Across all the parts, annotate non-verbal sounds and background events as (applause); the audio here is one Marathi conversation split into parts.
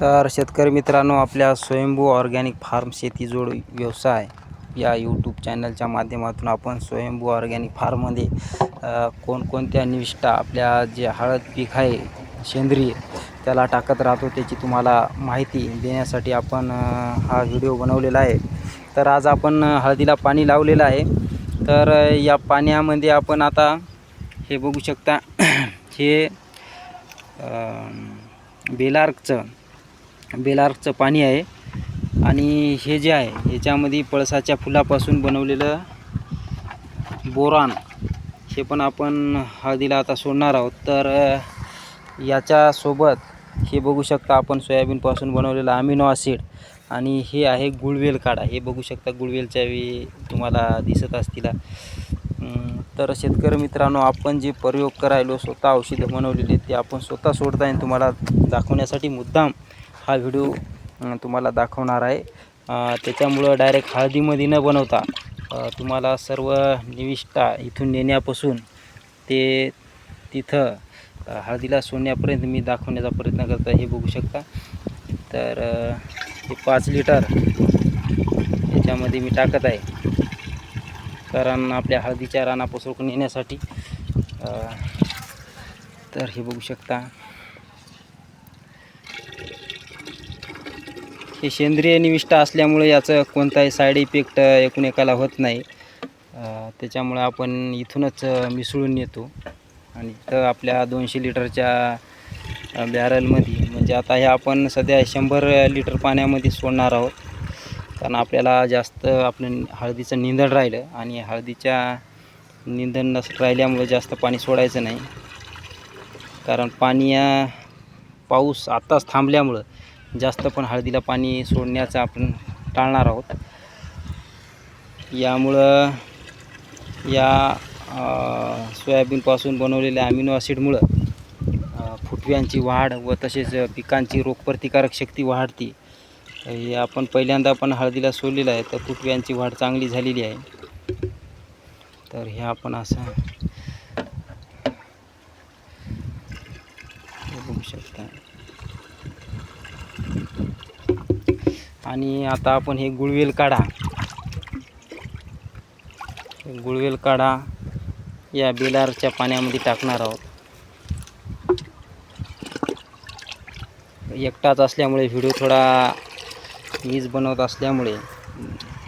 तर शेतकरी मित्रांनो आपल्या स्वयंभू ऑर्गॅनिक फार्म शेतीजोड व्यवसाय या यूट्यूब चॅनलच्या माध्यमातून आपण स्वयंभू ऑर्गॅनिक फार्ममध्ये कोणकोणत्या निविष्ठा आपल्या जे हळद पीक आहे सेंद्रिय त्याला टाकत राहतो त्याची तुम्हाला माहिती देण्यासाठी आपण हा व्हिडिओ बनवलेला आहे. तर आज आपण हळदीला पाणी लावलेलं आहे. तर या पाण्यामध्ये आपण आता हे बघू शकता (clears throat) हे बेलार्कचं बेलार्कचं पाणी आहे. आणि हे जे आहे ह्याच्यामध्ये पळसाच्या फुलापासून बनवलेलं बोरान हे पण आपण हळदीला आता सोडणार आहोत. तर याच्यासोबत हे बघू शकता आपण सोयाबीनपासून बनवलेलं अमिनो ॲसिड आणि हे आहे गुळवेल काढा. हे बघू शकता गुळवेलच्या वेळी तुम्हाला दिसत असतील. तर शेतकरी मित्रांनो आपण जे प्रयोग करायलो स्वतः औषधं बनवलेली ते आपण स्वतः सोडता आणि तुम्हाला दाखवण्यासाठी मुद्दाम हा व्हिडिओ तुम्हाला दाखवणार आहे. त्याच्यामुळं डायरेक्ट हळदीमध्ये न बनवता तुम्हाला सर्व निविष्ठा इथून नेण्यापासून ते तिथं हळदीला सोडण्यापर्यंत मी दाखवण्याचा प्रयत्न करतो हे बघू शकता. तर हे पाच लिटर याच्यामध्ये मी टाकत आहे. कारण आपल्या हळदीच्या रानापासून नेण्यासाठी तर हे बघू शकता. हे सेंद्रिय निविष्ठा असल्यामुळे याचं कोणताही साईड इफेक्ट एकूण एकाला होत नाही. त्याच्यामुळे आपण इथूनच मिसळून नेतो. आणि तर आपल्या दोनशे लिटरच्या बॅरलमध्ये म्हणजे आता हे आपण सध्या शंभर लिटर पाण्यामध्ये सोडणार आहोत. कारण आपल्याला जास्त आपलं हळदीचं निंदण राहिलं आणि हळदीच्या निंदण नस राहिल्यामुळे जास्त पाणी सोडायचं नाही. कारण पाणी पाऊस आत्ताच थांबल्यामुळं जास्त पण हळदीला पाणी सोडण्याचं आपण टाळणार आहोत. यामुळं या सोयाबीनपासून बनवलेल्या अमिनो ॲसिडमुळं फुटव्यांची वाढ व तसेच पिकांची रोगप्रतिकारक शक्ती वाढते. हे आपण पहिल्यांदा पण हळदीला सोडलेलं आहे तर फुटव्यांची वाढ चांगली झालेली आहे. तर हे आपण असं हे बघू शकता आणि आता आपण हे गुळवेल काढा. गुळवेल काढा. या बेलारच्या पाण्यामध्ये टाकणार आहोत. एकटाच असल्यामुळे व्हिडिओ थोडा वीज बनवत असल्यामुळे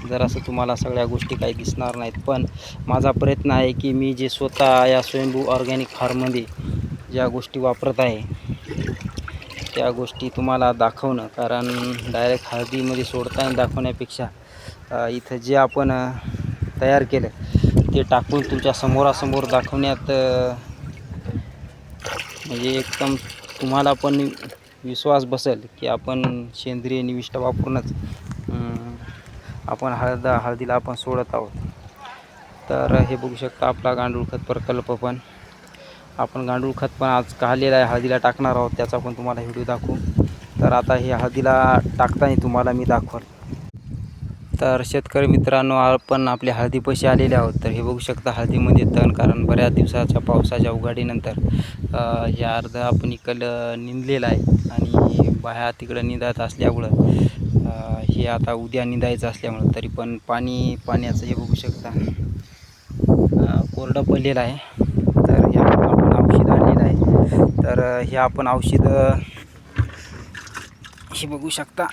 जरासं तुम्हाला सगळ्या गोष्टी काही दिसणार नाहीत. पण माझा प्रयत्न आहे की मी जे स्वतः या स्वयंभू ऑर्गॅनिक फार्ममध्ये ज्या गोष्टी वापरत आहे त्या गोष्टी तुम्हाला दाखवणं कारण डायरेक्ट हळदीमध्ये सोडता दाखवण्यापेक्षा इथं जे आपण तयार केलं ते टाकून तुमच्या समोरासमोर दाखवण्यात म्हणजे एकदम तुम्हाला पण विश्वास बसेल की आपण सेंद्रिय निविष्ट वापरूनच आपण हळद हळदीला आपण सोडत आहोत. तर हे बघू शकता आपला गांडूळ खत प्रकल्प पण. आपण गांडूळ खत पण आज काढलेलं आहे हळदीला टाकणार आहोत त्याचा पण तुम्हाला व्हिडिओ दाखवू. तर आता हे हळदीला टाकताना तुम्हाला मी दाखवल. तर शेतकरी मित्रांनो आपण आपल्या हळदीपाशी आलेले आहोत. तर हे बघू शकता हळदीमध्ये तण कारण बऱ्याच दिवसाच्या पावसाच्या उघाडीनंतर हे अर्ध आपण इकडं निंदलेलं आहे आणि बाह्या तिकडं निंदत असल्यामुळं हे आता उद्या निंदायचं असल्यामुळं तरी पण पाणी पाण्याचं हे बघू शकता कोरडं पडलेलं आहे तर हे आपण आपण औषध आणलेलं आहे तर हे आपण औषधं हे बघू शकता.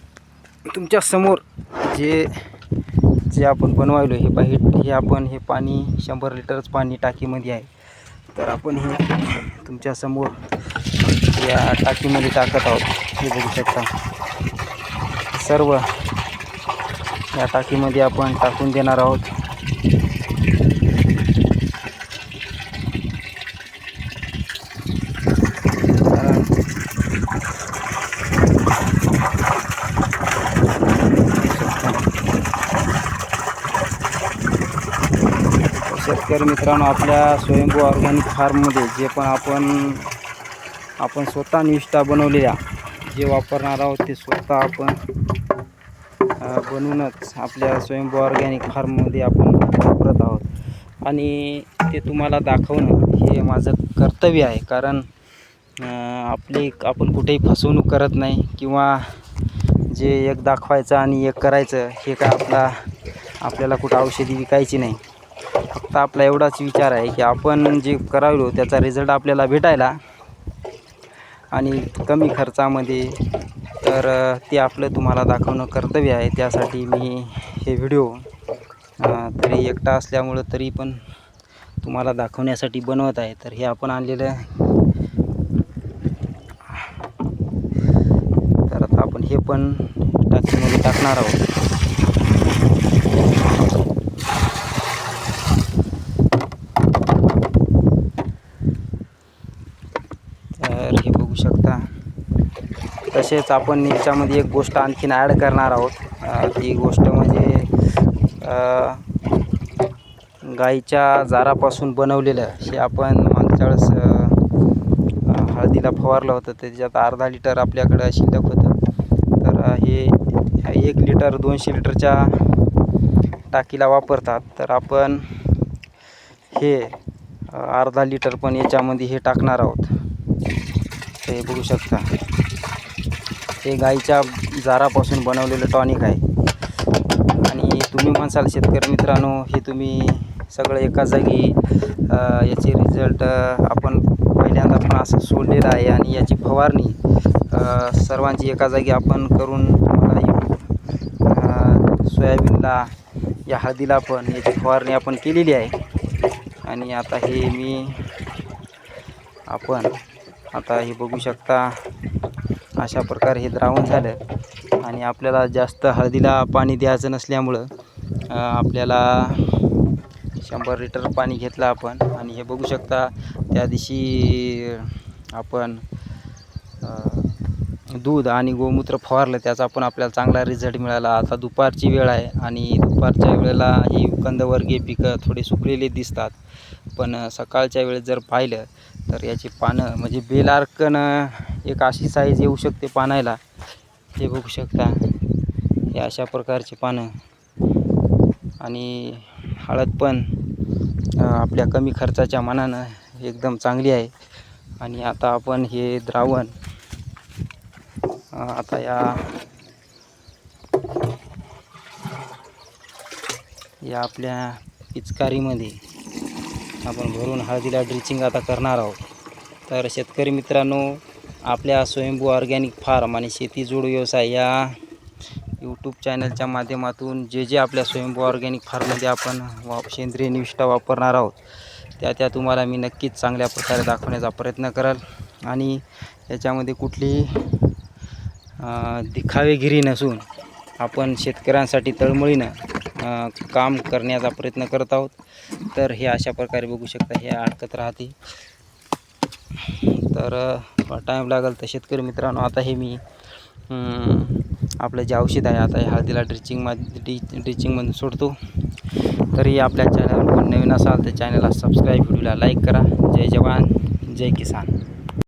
तुमच्यासमोर जे जे आपण बनवायलो हे पाहिट हे आपण हे पाणी शंभर लिटरच पाणी टाकीमध्ये आहे. तर आपण हे तुमच्यासमोर या टाकीमध्ये टाकत आहोत. हे बघू शकता. सर्व या टाकीमध्ये आपण टाकून देणार आहोत कारण शेतकरी मित्रांनो आपल्या स्वयंभू ऑर्गॅनिक फार्ममध्ये जे पण आपण आपण स्वतः निष्ठा बनवलेल्या जे वापरणार आहोत ते स्वतः आपण बनवूनच आपल्या स्वयंभू ऑर्गॅनिक फार्ममध्ये आपण वापरत आहोत. आणि ते तुम्हाला दाखवणं हे माझं कर्तव्य आहे. कारण आपली आपण कुठेही फसवणूक करत नाही किंवा जे एक दाखवायचं आणि एक करायचं हे काय आपला आपल्याला कुठं औषधी विकायची नाही. फक्त आपला एवढाच विचार आहे की आपण जे करावलो त्याचा रिझल्ट आपल्याला भेटायला. आणि कमी खर्चामध्ये तर ते आपलं तुम्हाला दाखवणं कर्तव्य आहे. त्यासाठी मी हे व्हिडिओ तरी एकटा असल्यामुळं तरी पण तुम्हाला दाखवण्यासाठी बनवत आहे. तर हे आपण आणलेलं तर आता आपण हे पण टाकीमध्ये टाकणार आहोत तर हे बघू शकता तसेच आपण याच्यामध्ये एक गोष्ट आणखीन ॲड करणार आहोत. ती गोष्ट म्हणजे गाईच्या जारापासून बनवलेलं हे आपण मागच्या वेळेस हळदीला फवारलं होतं. त्याच्यात अर्धा लिटर आपल्याकडं शिल्लक होतं. तर हे एक लिटर दोनशे लिटरच्या टाकीला वापरतात. तर आपण हे अर्धा लिटर पण याच्यामध्ये हे टाकणार आहोत. हे बघू शकता. हे गाईच्या जारापासून बनवलेलं टॉनिक आहे. आणि तुम्ही म्हणसाल शेतकरी मित्रांनो हे तुम्ही सगळं एका जागी याचे रिझल्ट आपण पहिल्यांदा पण असं सोडलेलं आहे आणि याची फवारणी सर्वांची एका जागी आपण करून तुम्हाला सोयाबीनला या हळदीला पण याची फवारणी आपण केलेली आहे. आणि आता हे मी आपण आता हे बघू शकता. अशा प्रकारे हे द्रावण झालं. आणि आपल्याला जास्त हळदीला पाणी द्यायचं नसल्यामुळं आपल्याला शंभर लिटर पाणी घेतलं आपण. आणि हे बघू शकता त्या दिवशी आपण दूध आणि गोमूत्र फवारलं त्याचा पण आपल्याला चांगला रिझल्ट मिळाला. आता दुपारची वेळ आहे आणि दुपारच्या वेळेला ही कंदवर्गीय पिकं थोडी सुकलेले दिसतात. पण सकाळच्या वेळेस जर पाहिलं तर याची पानं म्हणजे बेलार्कनं एक अशी साईज येऊ शकते पानायला. ते बघू शकता. हे अशा प्रकारची पानं. आणि हळद पण आपल्या कमी खर्चाच्या मनानं एकदम चांगली आहे. आणि आता आपण हे द्रावण आता या या आपल्या पिचकारीमध्ये आपण भरून हळदीला ड्रिचिंग आता करणार आहोत. तर शेतकरी मित्रांनो आपल्या स्वयंभू ऑर्गॅनिक फार्म आणि शेती जोड व्यवसाय या यूट्यूब चॅनलच्या माध्यमातून जे जे आपल्या स्वयंभू ऑर्गॅनिक फार्ममध्ये आपण वा सेंद्रिय निविष्ठा वापरणार आहोत त्या त्या तुम्हाला मी नक्कीच चांगल्या प्रकारे दाखवण्याचा प्रयत्न कराल. आणि याच्यामध्ये कुठलीही दिखावेगिरी नसून आपण शेतकऱ्यांसाठी तळमळीनं काम करण्याचा प्रयत्न करत आहोत. तर हे अशा प्रकारे बघू शकता हे अडकत राहते. तर टाईम लागेल तर शेतकरी मित्रांनो आता हे मी आपलं जे औषध आहे आता हे हळदीला ड्रिचिंगमध्ये ड्रि ड्रिचिंगमधून सोडतो. तरी आपल्या चॅनलवर नवीन असाल तर चॅनलला सबस्क्राईब व्हिडिओला लाईक करा. जय जवान जय किसान.